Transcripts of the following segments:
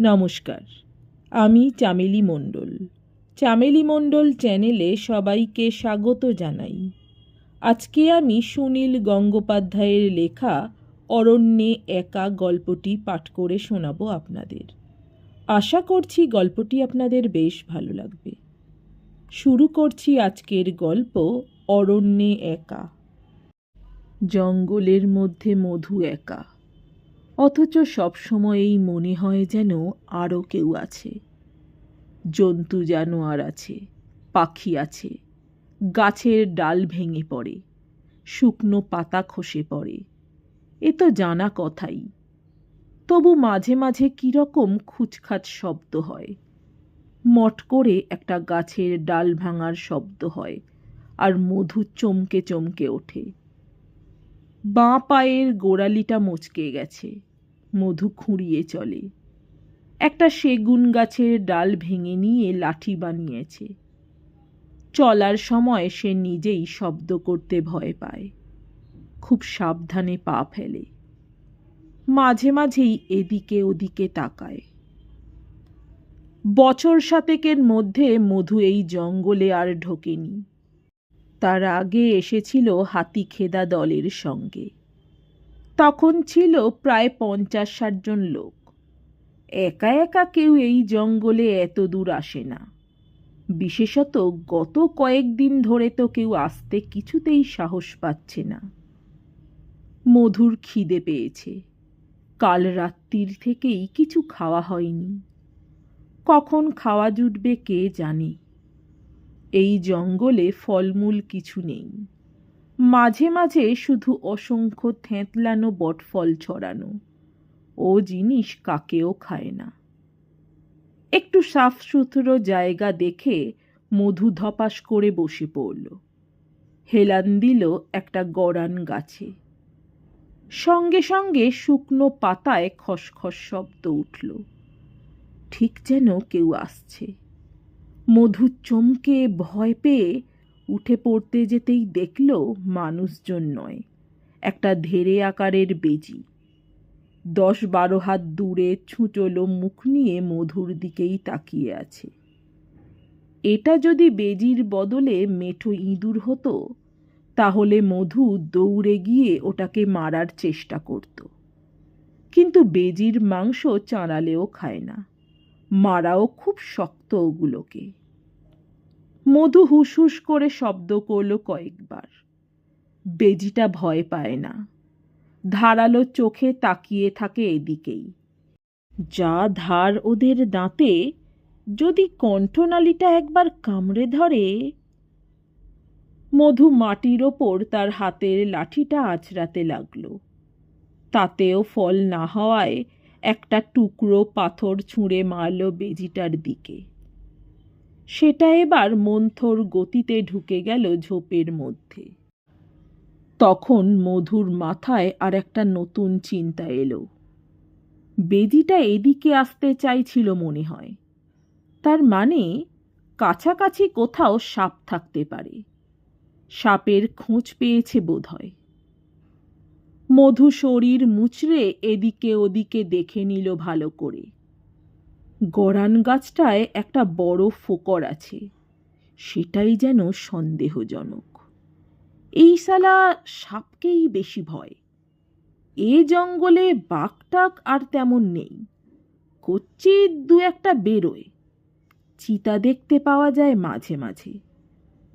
নমস্কার, আমি চামেলি মণ্ডল। চামেলি মণ্ডল চ্যানেলে সবাইকে স্বাগত জানাই। আজকে আমি সুনীল গঙ্গোপাধ্যায়ের লেখা অরণ্যে একা গল্পটি পাঠ করে শোনাবো আপনাদের। আশা করছি গল্পটি আপনাদের বেশ ভালো লাগবে। শুরু করছি আজকের গল্প অরণ্যে একা। জঙ্গলের মধ্যে মধু একা। অথচ সবসময়ই মনে হয় যেন আরও কেউ আছে। জন্তু, জানোয়ার আছে, পাখি আছে, গাছের ডাল ভেঙে পড়ে, শুকনো পাতা খসে পড়ে, এ তো জানা কথাই। তবু মাঝে মাঝে কীরকম খুচখাচ শব্দ হয়। মট করে একটা গাছের ডাল ভাঙার শব্দ হয়, আর মধু চমকে চমকে ওঠে। বাঁ পায়ের গোড়ালিটা মচকে গেছে, মধু খুঁড়িয়ে চলে। একটা সেগুন গাছের ডাল ভেঙে নিয়ে লাঠি বানিয়েছে। চলার সময় সে নিজেই শব্দ করতে ভয় পায়। খুব সাবধানে পা ফেলে। মাঝে মাঝেই এদিকে ওদিকে তাকায়। বছর সাতেকের মধ্যে মধু এই জঙ্গলে আর ঢোকেনি। তার আগে এসেছিল হাতি খেদা দলের সঙ্গে। তখন ছিল প্রায় পঞ্চাশ ষাট জন লোক। একা একা কেউ এই জঙ্গলে এত দূর আসে না। বিশেষত গত কয়েকদিন ধরে তো কেউ আসতে কিছুতেই সাহস পাচ্ছে না। মধুর খিদে পেয়েছে। কাল রাত্রির থেকেই কিছু খাওয়া হয়নি। কখন খাওয়া জুটবে কে জানে। এই জঙ্গলে ফলমূল কিছু নেই। মাঝে মাঝে শুধু অসংখ্য থেঁতলানো বটফল ছড়ানো। ও জিনিস কাকেও খায় না। একটু সাফ সুতরো জায়গা দেখে মধু ধপাস করে বসে পড়ল। হেলান দিল একটা গড়ান গাছে। সঙ্গে সঙ্গে শুকনো পাতায় খসখস শব্দ উঠল। ঠিক যেন কেউ আসছে। মধু চমকে ভয় পেয়ে উঠে পড়তে যেতেই দেখল মানুষজন নয়, একটা ধেরে আকারের বেজি। দশ বারো হাত দূরে ছুঁচলো মুখ নিয়ে মধুর দিকেই তাকিয়ে আছে। এটা যদি বেজির বদলে মেঠো ইঁদুর হতো, তাহলে মধু দৌড়ে গিয়ে ওটাকে মারার চেষ্টা করত। কিন্তু বেজির মাংস চাঁড়ালেও খায় না। মারাও খুব শক্ত ওগুলোকে। মধু হুস হুস করে শব্দ করল কয়েকবার। বেজিটা ভয় পায় না। ধারালো চোখে তাকিয়ে থাকে এদিকেই। যা ধার ওদের দাঁতে, যদি কণ্ঠনালীটা একবার কামড়ে ধরে। মধু মাটির ওপর তার হাতের লাঠিটা আছড়াতে লাগল। তাতেও ফল না হওয়ায় একটা টুকরো পাথর ছুঁড়ে মারল বেজিটার দিকে। সেটা এবার মন্থর গতিতে ঢুকে গেল ঝোপের মধ্যে। তখন মধুর মাথায় আর একটা নতুন চিন্তা এলো। বেজিটা এদিকে আসতে চাইছিল মনে হয়। তার মানে কাছাকাছি কোথাও সাপ থাকতে পারে। সাপের খোঁজ পেয়েছে বোধ হয় মধু শরীর মুচড়ে এদিকে ওদিকে দেখে নিল ভালো করে। গড়ান গাছটায় একটা বড় ফোকর আছে, সেটাই যেন সন্দেহজনক। এই সালা সাপকেই বেশি ভয়। এ জঙ্গলে বাঘটাক আর তেমন নেই। কচ্ছি দু একটা বেরোয়। চিতা দেখতে পাওয়া যায় মাঝে মাঝে।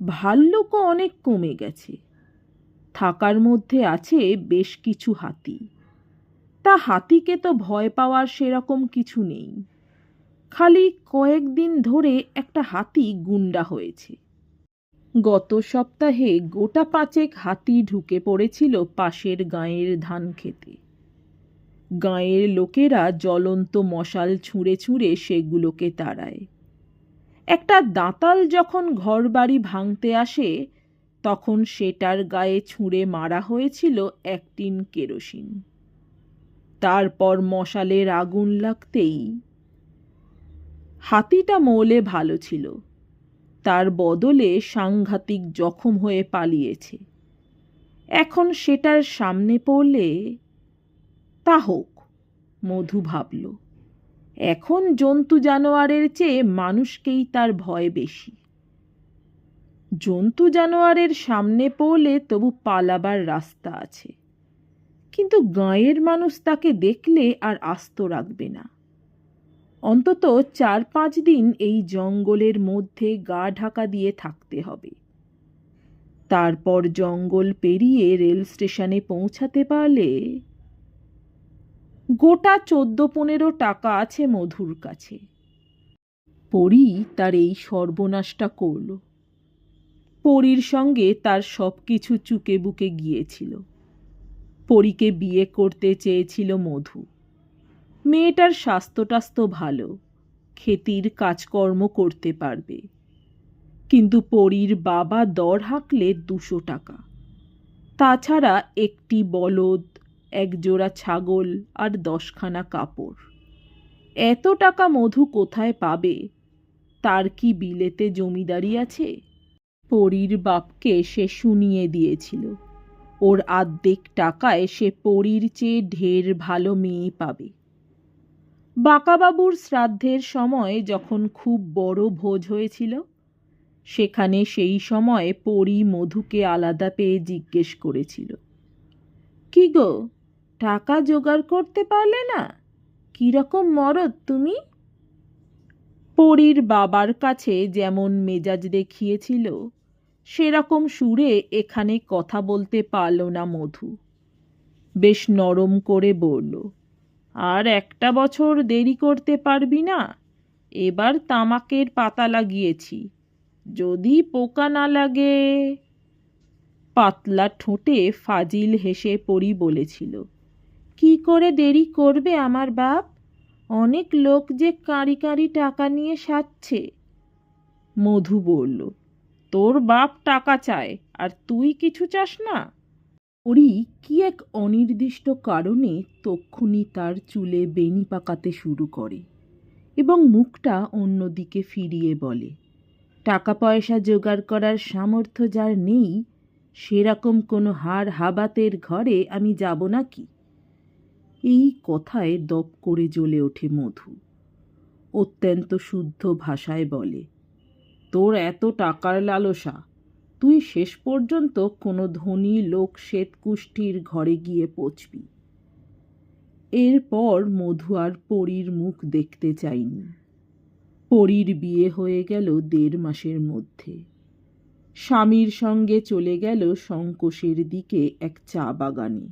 ভাল্লুকও অনেক কমে গেছে। থাকার মধ্যে আছে বেশ কিছু হাতি। তা হাতিকে তো ভয় পাওয়ার সেরকম কিছু নেই। খালি কয়েকদিন ধরে একটা হাতি গুন্ডা হয়েছে। গত সপ্তাহে গোটা পাঁচেক হাতি ঢুকে পড়েছিল পাশের গাঁয়ের ধান খেতে। গাঁয়ের লোকেরা জ্বলন্ত মশাল ছুঁড়ে ছুঁড়ে সেগুলোকে তাড়ায়। একটা দাঁতাল যখন ঘরবাড়ি ভাঙতে আসে তখন সেটার গায়ে ছুঁড়ে মারা হয়েছিল এক টিন কেরোসিন। তারপর মশালের আগুন লাগতেই হাতিটা মৌলে ভালো ছিল। তার বদলে সাংঘাতিক জখম হয়ে পালিয়েছে। এখন সেটার সামনে পড়লে তা হোক, মধু ভাবল। এখন জন্তু জানোয়ারের চেয়ে মানুষকেই তার ভয় বেশি। জন্তু জানোয়ারের সামনে পড়লে তবু পালাবার রাস্তা আছে। কিন্তু গাঁয়ের মানুষ তাকে দেখলে আর আস্ত রাখবে না। অন্তত চার পাঁচ দিন এই জঙ্গলের মধ্যে গা ঢাকা দিয়ে থাকতে হবে। তারপর জঙ্গল পেরিয়ে রেল স্টেশনে পৌঁছাতে পারলে গোটা চোদ্দ পনেরো টাকা আছে মধুর কাছে। পরি তার এই সর্বনাশটা করল। পরীর সঙ্গে তার সব কিছু চুকে বুকে গিয়েছিল। পরীকে বিয়ে করতে চেয়েছিল মধু। মেয়েটার স্বাস্থ্য ভালো, খেতির কাজকর্ম করতে পারবে। কিন্তু পরীর বাবা দর হাঁকলে দুশো টাকা। তাছাড়া একটি বলদ, এক জোড়া ছাগল আর দশখানা কাপড়। এত টাকা মধু কোথায় পাবে? তার কি বিলেতে জমিদারি আছে? পরীর বাপকে সে শুনিয়ে দিয়েছিল। ওর আর্ধেক টাকায় সে পরীর চেয়ে ঢের ভালো মেয়ে পাবে। বাঁকাবাবুর শ্রাদ্ধের সময় যখন খুব বড় ভোজ হয়েছিল, সেখানে সেই সময় পরী মধুকে আলাদা পেয়ে জিজ্ঞেস করেছিল, কি গো, টাকা জোগাড় করতে পারলে না? কীরকম মরদ তুমি? পরীর বাবার কাছে যেমন মেজাজ দেখিয়েছিল সেরকম সুরে এখানে কথা বলতে পারল না মধু। বেশ নরম করে বলল, আর একটা বছর দেরি করতে পারবি না? এবার তামাকের পাতা লাগিয়েছি। যদি পোকা না লাগে পাতলা ঠোঁটে ফাজিল হেসে পড়ি বলেছিল, কি করে দেরি করবে আমার বাপ? অনেক লোক যে কাঁড়ি কাঁড়ি টাকা নিয়ে সাচ্ছে মধু বলল তোর বাপ টাকা চায়, আর তুই কিছু চাস না? ওরি কি এক অনির্দিষ্ট কারণে তক্ষুনি তার চুলে বেনি পাকাতে শুরু করে এবং মুখটা অন্যদিকে ফিরিয়ে বলে, টাকা পয়সা জোগাড় করার সামর্থ্য যার নেই, সেরকম কোনো হাড় হাবাতের ঘরে আমি যাব নাকি? এই কথায় দপ করে জ্বলে ওঠে মধু। অত্যন্ত শুদ্ধ ভাষায় বলে তোর এত টাকার লালসা। তুই শেষ পর্যন্ত কোনো ধনী লোক শ্বেতকুষ্ঠির ঘরে গিয়ে পচবি এরপর মধু আর পরীর মুখ দেখতে চাইনি। পরীর বিয়ে হয়ে গেল দেড় মাসের মধ্যে। স্বামীর সঙ্গে চলে গেল সংকোষের দিকে এক চা বাগানে।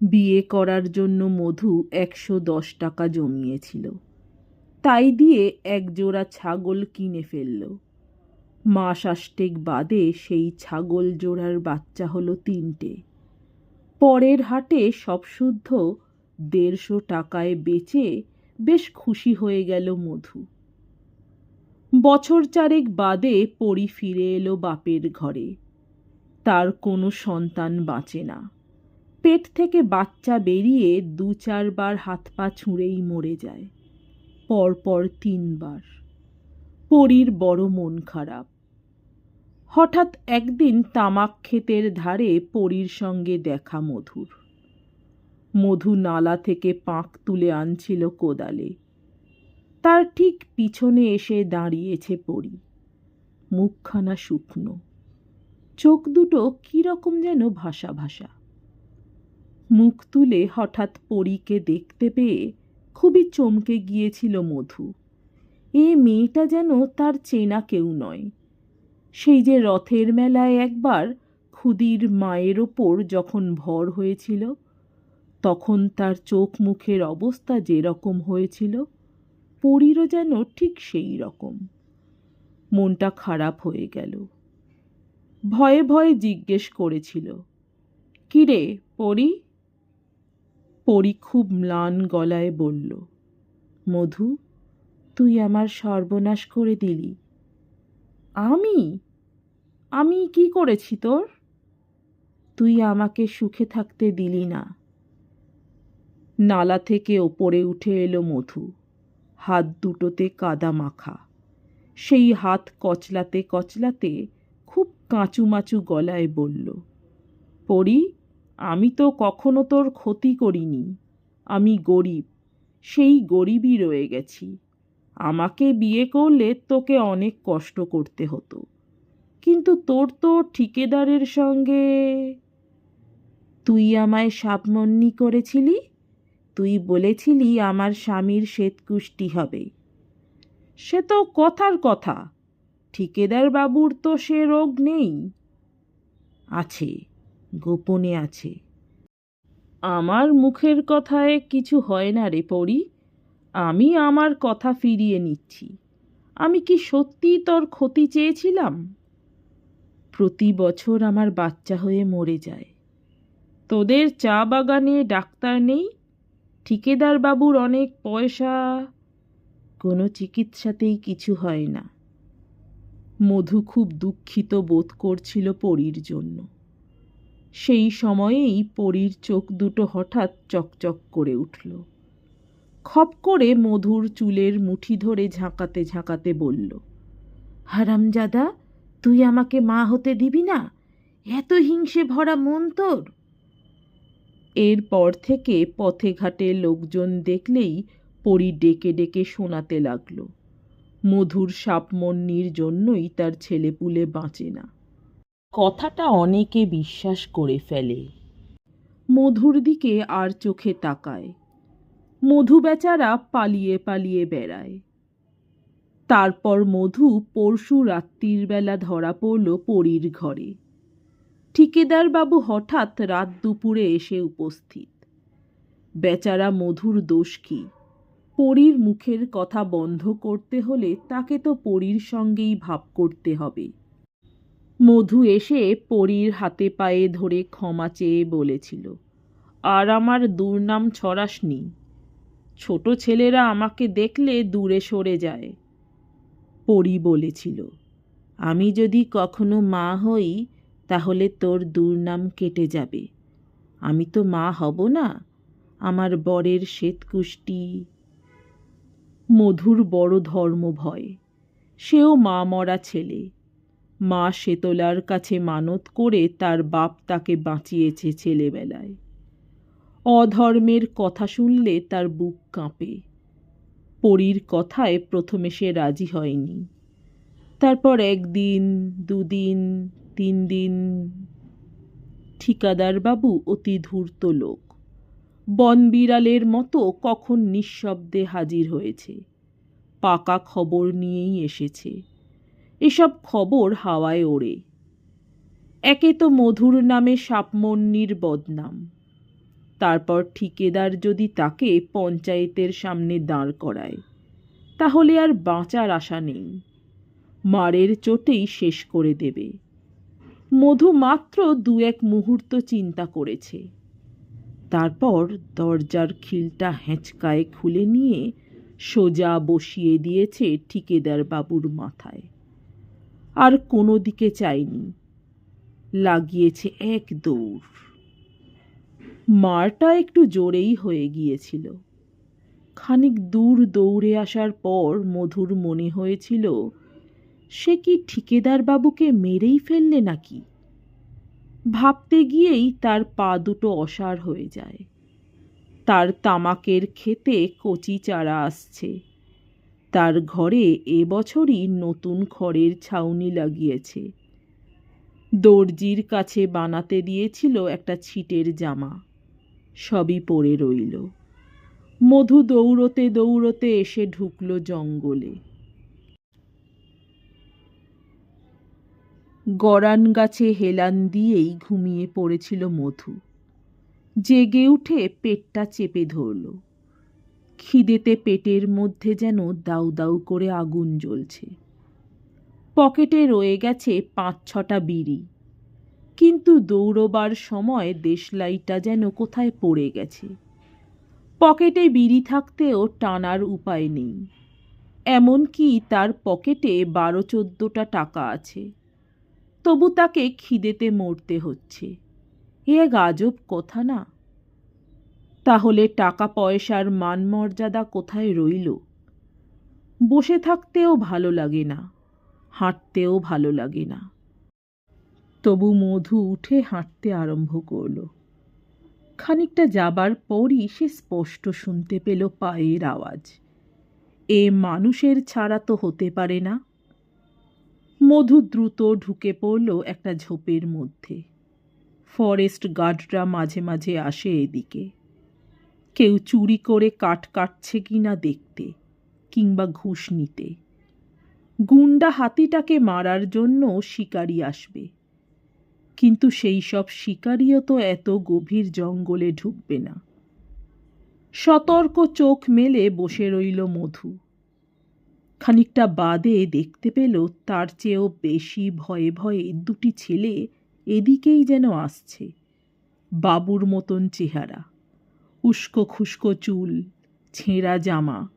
বিয়ে করার জন্য মধু একশো দশ টাকা জমিয়েছিল। তাই দিয়ে এক জোড়া ছাগল কিনে ফেলল। মাস আষ্টেক বাদে সেই ছাগল জোড়ার বাচ্চা হলো তিনটে। পরের হাটে সব শুদ্ধ দেড়শো টাকায় বেচে বেশ খুশি হয়ে গেল মধু। বছর চারেক বাদে পরি ফিরে এলো বাপের ঘরে। তার কোনো সন্তান বাঁচে না। পেট থেকে বাচ্চা বেরিয়ে দু চারবার হাত পা ছুঁড়েই মরে যায়। পরপর তিনবার। পরীর বড় মন খারাপ। হঠাৎ একদিন তামাক ক্ষেতের ধারে পরীর সঙ্গে দেখা মধুর। মধু নালা থেকে পাঁক তুলে আনছিল কোদালে। তার ঠিক পিছনে এসে দাঁড়িয়েছে পরি। মুখখানা শুকনো। চোখ দুটো কীরকম যেন ভাসা ভাসা। মুখ তুলে হঠাৎ পরীকে দেখতে পেয়ে খুবই চমকে গিয়েছিল মধু। এ মেয়েটা যেন তার চেনা কেউ নয়। সেই যে রথের মেলায় একবার ক্ষুদির মায়ের ওপর যখন ভর হয়েছিল, তখন তার চোখ মুখের অবস্থা যেরকম হয়েছিল, পরীরও যেন ঠিক সেই রকম। মনটা খারাপ হয়ে গেল। ভয়ে ভয়ে জিজ্ঞেস করেছিল, কিরে পরি পরি খুব ম্লান গলায় বলল, মধু, তুই আমার সর্বনাশ করে দিলি। আমি? আমি কি করেছি তোর? তুই আমাকে সুখে থাকতে দিলি না নালা থেকে ওপরে উঠে এলো মধু, হাত দুটোতে কাদা মাখা। সেই হাত কচলাতে কচলাতে খুব কাঁচুমাচু গলায় বলল পড়ি আমি তো কখনো তোর ক্ষতি করিনি। আমি গরিব, সেই গরিবই রয়ে গেছি। আমাকে বিয়ে করলে তোকে অনেক কষ্ট করতে হতো। কিন্তু তোর তো ঠিকেদারের সঙ্গে তুই আমায় সাপমন্নি করেছিলি? তুই বলেছিলি আমার স্বামীর শ্বেতকুষ্টি হবে। সে তো কথার কথা। ঠিকেদার বাবুর তো সে রোগ নেই। আছে। গোপনে আছে। আমার মুখের কথায় কিছু হয় না রে পড়ি আমি আমার কথা ফিরিয়ে নিচ্ছি। আমি কি সত্যি তোর ক্ষতি চেয়েছিলাম? প্রতি বছর আমার বাচ্চা হয়ে মরে যায়। তোদের চা বাগানে ডাক্তার নেই। ঠিকেদার বাবুর অনেক পয়সা। কোনো চিকিৎসাতেই কিছু হয় না। মধু খুব দুঃখিত বোধ করছিল পরীর জন্য। সেই সময়েই পরীর চোখ দুটো হঠাৎ চকচক করে উঠল। খপ করে মধুর চুলের মুঠি ধরে ঝাঁকাতে ঝাঁকাতে বলল, হারামজাদা, তুই আমাকে মা হতে দিবি না? এত হিংসে ভরা মন তোর? এরপর থেকে পথে ঘাটে লোকজন দেখলেই পরী ডেকে ডেকে শোনাতে লাগল, মধুর সাপমন্নির জন্যই তার ছেলেপুলে বাঁচে না। কথাটা অনেকে বিশ্বাস করে ফেলে। মধুর দিকে আর চোখে তাকায়। মধু বেচারা পালিয়ে পালিয়ে বেড়ায়। তারপর মধু পরশু রাত্রির বেলা ধরা পড়ল পরীর ঘরে। ঠিকেদার বাবু হঠাৎ রাত দুপুরে এসে উপস্থিত। বেচারা মধুর দোষ কি? পরীর মুখের কথা বন্ধ করতে হলে তাকে তো পরীর সঙ্গেই ভাব করতে হবে। মধু এসে পরীর হাতে পায়ে ধরে ক্ষমা চেয়ে বলেছিল, আর আমার দুর্নাম ছড়াসনি। ছোট ছেলেরা আমাকে দেখলে দূরে সরে যায়। পরী বলেছিল, আমি যদি কখনো মা হই, তাহলে তোর দুর্নাম কেটে যাবে। আমি তো মা হব না, আমার বরের শ্বেতকুষ্টি। মধুর বড় ধর্ম ভয় সেও মা মরা ছেলে। মা শেতলার কাছে মানত করে তার বাপ তাকে বাঁচিয়েছে ছেলেবেলায়। অধর্মের কথা শুনলে তার বুক কাঁপে। পরীর কথায় প্রথমে সে রাজি হয়নি। তারপর একদিন, দুদিন তিন দিন ঠিকাদার বাবু অতি ধূর্ত লোক। বনবিড়ালের মতো কখন নিঃশব্দে হাজির হয়েছে। পাকা খবর নিয়েই এসেছে। এসব খবর হাওয়ায় ওড়ে। একে তো মধুর নামে সাপমন্নির বদনাম। তারপর ঠিকেদার যদি তাকে পঞ্চায়েতের সামনে দাঁড় করায়, তাহলে আর বাঁচার আশা নেই। মারের চোটেই শেষ করে দেবে। মধু মাত্র দু এক মুহূর্ত চিন্তা করেছে। তারপর দরজার খিলটা হেঁচকায় খুলে নিয়ে সোজা বসিয়ে দিয়েছে ঠিকেদার বাবুর মাথায়। আর কোনো দিকে চায়নি লাগিয়েছে এক দৌড়। মারটা একটু জোরেই হয়ে গিয়েছিল। খানিক দূর দৌড়ে আসার পর মধুর মনে হয়েছিল, সে কি ঠিকেদার বাবুকে মেরেই ফেললে নাকি? ভাবতে গিয়েই তার পা দুটো অসার হয়ে যায়। তার তামাকের খেতে কচি চারা আসছে। তার ঘরে এবছরই নতুন খড়ের ছাউনি লাগিয়েছে। দর্জির কাছে বানাতে দিয়েছিল একটা ছিটের জামা। সবই পড়ে রইল। মধু দৌড়তে দৌড়তে এসে ঢুকলো জঙ্গলে। গরান গাছে হেলান দিয়েই ঘুমিয়ে পড়েছিল মধু। জেগে উঠে পেটটা চেপে ধরল। খিদেতে পেটের মধ্যে যেন দাউ দাউ করে আগুন জ্বলছে। পকেটে রয়ে গেছে পাঁচ ছটা বিড়ি। কিন্তু দৌড়বার সময় দেশলাইটা যেন কোথায় পড়ে গেছে। পকেটে বিড়ি থাকতেও টানার উপায় নেই। এমনকি তার পকেটে বারো চোদ্দোটা টাকা আছে। তবু তাকে খিদেতে মরতে হচ্ছে। এ আজব কথা না। তাহলে টাকা পয়সার মান মর্যাদা কোথায় রইল? বসে থাকতেও ভালো লাগে না, হাঁটতেও ভালো লাগে না। তবু মধু উঠে হাঁটতে আরম্ভ করল। খানিকটা যাবার পরই সে স্পষ্ট শুনতে পেল পায়ের আওয়াজ। এ মানুষের ছাড়া তো হতে পারে না। মধু দ্রুত ঢুকে পড়ল একটা ঝোপের মধ্যে। ফরেস্ট গার্ডরা মাঝে মাঝে আসে এদিকে। কেউ চুরি করে কাঠ কাটছে কি না দেখতে কিংবা ঘুষ নিতে। গুন্ডা হাতিটাকে মারার জন্য শিকারি আসবে। কিন্তু সেই সব শিকারিও তো এত গভীর জঙ্গলে ঢুকবে না। সতর্ক চোখ মেলে বসে রইল মধু। খানিকটা বাদে দেখতে পেল তার চেয়েও বেশি ভয়ে ভয়ে দুটি ছেলে এদিকেই যেন আসছে, বাবুর মতন চেহারা। উস্কো খুস্কো চুল, ছেঁড়া জামা।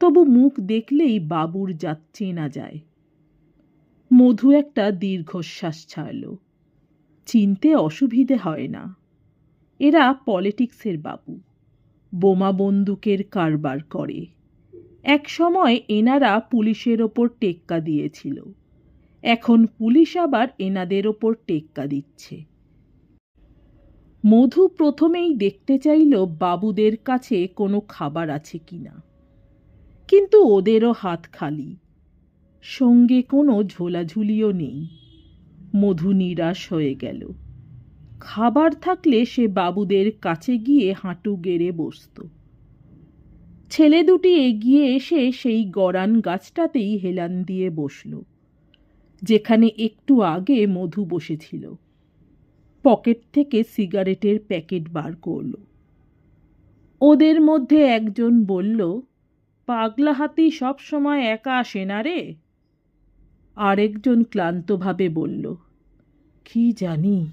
তবু মুখ দেখলেই বাবুর জাত চেনা যায়। মধু একটা দীর্ঘশ্বাস ছাড়ল। চিনতে অসুবিধে হয় না। এরা পলিটিক্সের বাবু। বোমা বন্দুকের কারবার করে। এক সময় এনারা পুলিশের ওপর টেক্কা দিয়েছিল। এখন পুলিশ আবার এনাদের ওপর টেক্কা দিচ্ছে। মধু প্রথমেই দেখতে চাইল বাবুদের কাছে কোনো খাবার আছে কি না কিন্তু ওদেরও হাত খালি। সঙ্গে কোনো ঝোলাঝুলিও নেই। মধু নিরাশ হয়ে গেল। খাবার থাকলে সে বাবুদের কাছে গিয়ে হাঁটু গেড়ে বসত। ছেলে দুটি এগিয়ে এসে সেই গড়ান গাছটাতেই হেলান দিয়ে বসল। যেখানে একটু আগে মধু বসেছিল। পকেট থেকে সিগারেটের প্যাকেট বার করল। ওদের মধ্যে একজন বলল, পাগলা হাতি সব সময় একা আসে না রে? আরেকজন ক্লান্তভাবে বলল, কি জানি?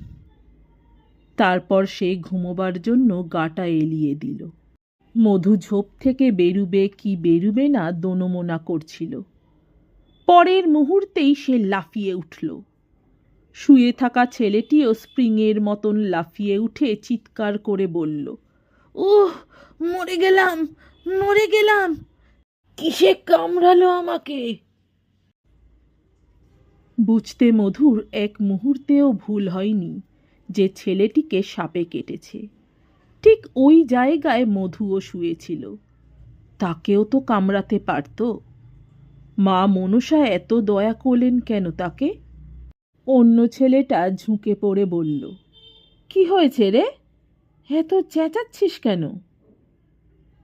তারপর সে ঘুমোবার জন্য গাটা এলিয়ে দিল। মধু ঝোপ থেকে বেরুবে কি বেরুবে না দোনমোনা করছিল। পরের মুহূর্তেই সে লাফিয়ে উঠল। শুয়ে থাকা ছেলেটিও স্প্রিংয়ের মতন লাফিয়ে উঠে চিৎকার করে বলল, উহ, মরে গেলাম মরে গেলাম। কিসে কামড়ালো আমাকে? বুঝতে মধুর এক মুহূর্তেও ভুল হয়নি যে ছেলেটিকে সাপে কেটেছে। ঠিক ওই জায়গায় মধুও শুয়েছিল। তাকেও তো কামড়াতে পারত? মা মনসা এত দয়া করলেন কেন তাকে? অন্য ছেলেটা ঝুঁকে পড়ে বলল, কি হয়েছে রে? এত চেঁচাচ্ছিস কেন?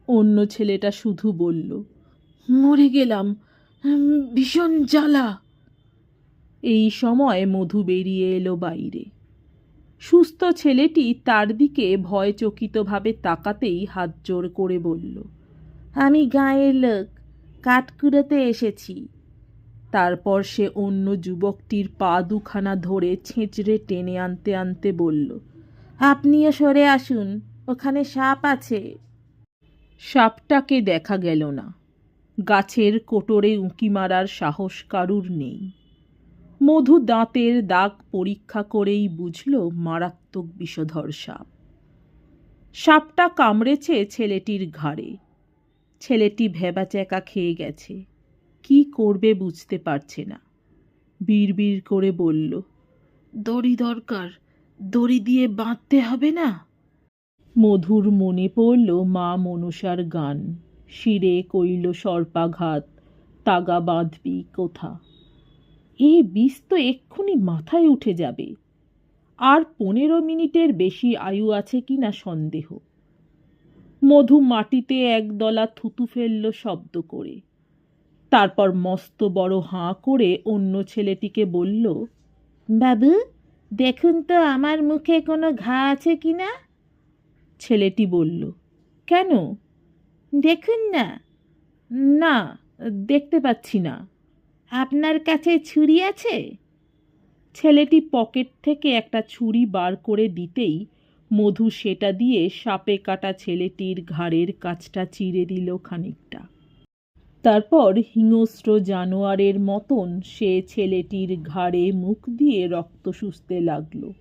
অন্য ছেলেটা শুধু বলল, মরে গেলাম ভীষণ জ্বালা। এই সময় মধু বেরিয়ে এলো বাইরে। সুস্থ ছেলেটি তার দিকে ভয়চকিতভাবে তাকাতেই হাত জোর করে বলল, আমি গাঁয়ের লোক, কাঠকুড়োতে এসেছি। তারপর সে অন্য যুবকটির পা দুখানা ধরে ছেঁচড়ে টেনে আনতে আনতে বলল, আপনিও সরে আসুন, ওখানে সাপ আছে। সাপটাকে দেখা গেল না। গাছের কোটরে উঁকি মারার সাহস কারুর নেই। মধু দাঁতের দাগ পরীক্ষা করেই বুঝল মারাত্মক বিষধর সাপ। সাপটা কামড়েছে ছেলেটির ঘাড়ে। ছেলেটি ভেবাচ্যাকা খেয়ে গেছে। কি করবে বুঝতে পারছে না। বিড়বিড় করে বলল দড়ি দরকার দড়ি দিয়ে বাঁধতে হবে না? মধুর মনে পড়ল মা মনসার গান। শিরে কইল সর্পাঘাত তাগা বাঁধবি কোথা? এ বিষ তো এক্ষুনি মাথায় উঠে যাবে। আর পনেরো মিনিটের বেশি আয়ু আছে কি না সন্দেহ। মধু মাটিতে একদলা থুতু ফেলল শব্দ করে। তারপর মস্ত বড় হাঁ করে অন্য ছেলেটিকে বলল, বাবু, দেখুন তো আমার মুখে কোনো ঘা আছে কি না? ছেলেটি বলল, কেন? দেখুন না। না, দেখতে পাচ্ছি না। আপনার কাছে ছুরি আছে? ছেলেটি পকেট থেকে একটা ছুরি বার করে দিতেই মধু সেটা দিয়ে সাপে কাটা ছেলেটির ঘাড়ের কাছটা চিরে দিল খানিকটা। তারপর হিংস্র জানোয়ারের মতন সে ছেলেটির ঘাড়ে মুখ দিয়ে রক্ত শুষতে লাগল।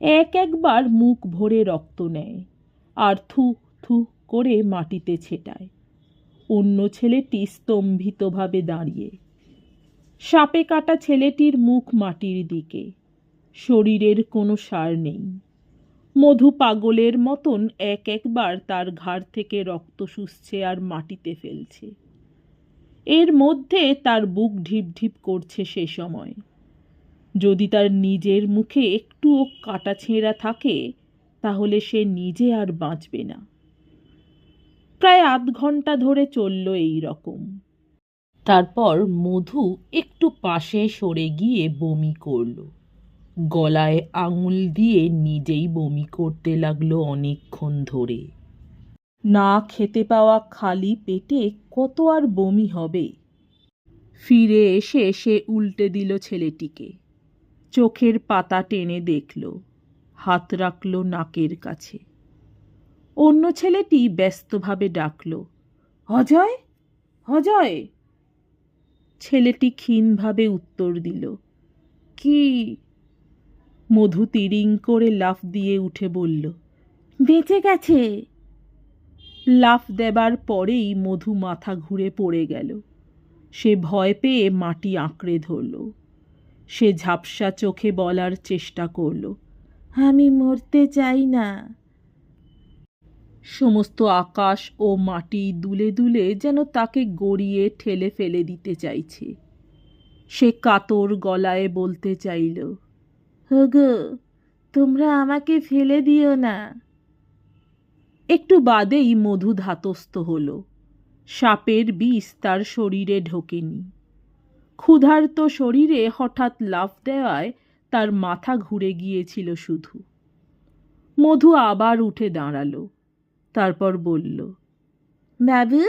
এক একবার মুখ ভরে রক্ত নেয় আর থু থু করে মাটিতে ছেটায়। অন্য ছেলেটি স্তম্ভিতভাবে দাঁড়িয়ে। সাপে কাটা ছেলেটির মুখ মাটির দিকে। শরীরের কোনো সার নেই। মধু পাগলের মতন এক একবার তার ঘাড় থেকে রক্ত শুষছে আর মাটিতে ফেলছে। এর মধ্যে তার বুক ঢিপ ঢিপ করছে সে সময়। যদি তার নিজের মুখে একটুও কাটা ছেঁড়া থাকে, তাহলে সে নিজে আর বাঁচবে না। প্রায় আধ ঘণ্টা ধরে চলল এই রকম। তারপর মধু একটু পাশে সরে গিয়ে বমি করল। গলায় আঙুল দিয়ে নিজেই বমি করতে লাগল অনেকক্ষণ ধরে। না খেতে পাওয়া খালি পেটে কত আর বমি হবে? ফিরে এসে সে উল্টে দিল ছেলেটিকে। চোখের পাতা টেনে দেখল, হাত রাখল নাকের কাছে। অন্য ছেলেটি ব্যস্তভাবে ডাকল, অজয় অজয়! ছেলেটি ক্ষীণভাবে উত্তর দিল, কি? মধু তিরিং করে লাফ দিয়ে উঠে বলল, বেঁচে গেছে। লাফ দেবার পরেই মধু মাথা ঘুরে পড়ে গেল। সে ভয় পেয়ে মাটি আঁকড়ে ধরল। সে ঝাপসা চোখে বলার চেষ্টা করল, আমি মরতে চাই না। সমস্ত আকাশ ও মাটি দুলে দুলে যেন তাকে গড়িয়ে ঠেলে ফেলে দিতে চাইছে। সে কাতর গলায় বলতে চাইল হগো তোমরা আমাকে ফেলে দিও না। একটু বাদেই মধু ধাতস্থ হল। সাপের বিষ তার শরীরে ঢোকেনি। ক্ষুধার্ত শরীরে হঠাৎ লাফ দেওয়ায় তার মাথা ঘুরে গিয়েছিল শুধু। মধু আবার উঠে দাঁড়াল, তারপর বলল, বাবু,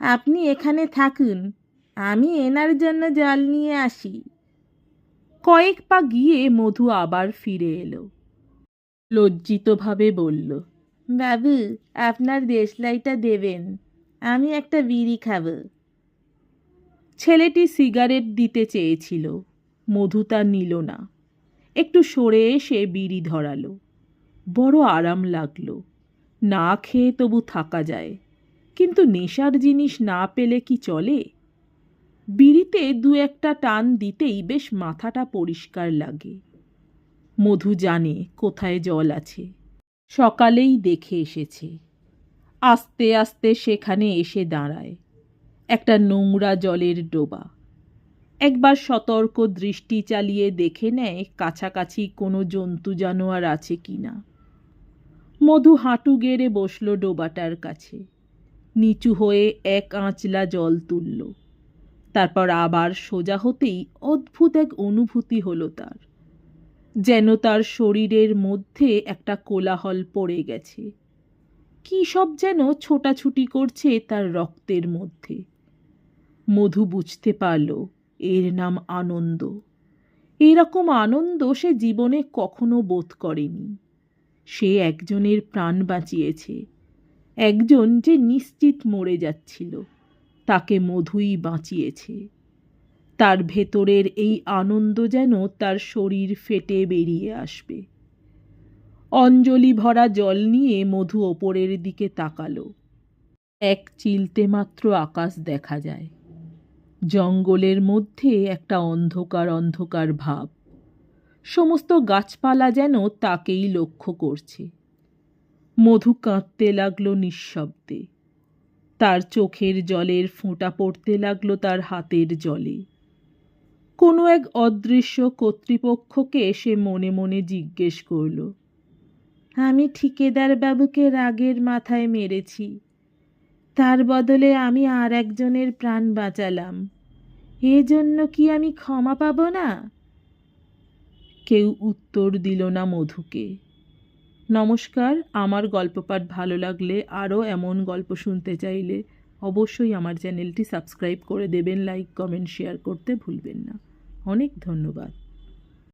আপনি এখানে থাকুন, আমি এনার জন্য জল নিয়ে আসি। কয়েক পা গিয়ে মধু আবার ফিরে এলো। লজ্জিতভাবে বলল বাবু, আপনার দেশলাইটা দেবেন। আমি একটা বিড়ি খাব। ছেলেটি সিগারেট দিতে চেয়েছিল। মধু তা নিল না। একটু সরে এসে বিড়ি ধরালো। বড় আরাম লাগল। না খেয়ে তবু থাকা যায়। কিন্তু নেশার জিনিস না পেলে কি চলে? বিড়িতে দু একটা টান দিতেই বেশ মাথাটা পরিষ্কার লাগে। মধু জানে কোথায় জল আছে। সকালেই দেখে এসেছে। আস্তে আস্তে সেখানে এসে দাঁড়ায়। একটা নোংরা জলের ডোবা। একবার সতর্ক দৃষ্টি চালিয়ে দেখে নেয় কাছাকাছি কোনো জন্তু জানোয়ার আছে কি না। মধু হাঁটু গেড়ে বসল ডোবাটার কাছে। নিচু হয়ে এক আঁচলা জল তুলল। তারপর আবার সোজা হতেই অদ্ভুত এক অনুভূতি হলো তার। যেন তার শরীরের মধ্যে একটা কোলাহল পড়ে গেছে। কী সব যেন ছোটাছুটি করছে তার রক্তের মধ্যে। মধু বুঝতে পারল, এর নাম আনন্দ। এরকম আনন্দ সে জীবনে কখনো বোধ করেনি। সে একজনের প্রাণ বাঁচিয়েছে। একজন যে নিশ্চিত মরে যাচ্ছিল, তাকে মধুই বাঁচিয়েছে। তার ভেতরের এই আনন্দ যেন তার শরীর ফেটে বেরিয়ে আসবে। অঞ্জলি ভরা জল নিয়ে মধু ওপরের দিকে তাকালো। এক চিলতে মাত্র আকাশ দেখা যায়। জঙ্গলের মধ্যে একটা অন্ধকার অন্ধকার ভাব। সমস্ত গাছপালা যেন তাকেই লক্ষ্য করছে। মধু কাঁদতে লাগল নিঃশব্দে। তার চোখের জলের ফোঁটা পড়তে লাগল তার হাতের জলে। কোনো এক অদৃশ্য কর্তৃপক্ষকে সে মনে মনে জিজ্ঞেস করল, আমি ঠিকেদার বাবুকে রাগের মাথায় মেরেছি। তার বদলে আমি আর একজনের প্রাণ বাঁচালাম। এজন্য কি আমি ক্ষমা পাব না? কেউ উত্তর দিল না মধুকে। নমস্কার, আমার গল্পপাঠ ভালো লাগলে আরও এমন গল্প শুনতে চাইলে অবশ্যই আমার চ্যানেলটি সাবস্ক্রাইব করে দেবেন, লাইক, কমেন্ট, শেয়ার করতে ভুলবেন না। অনেক ধন্যবাদ।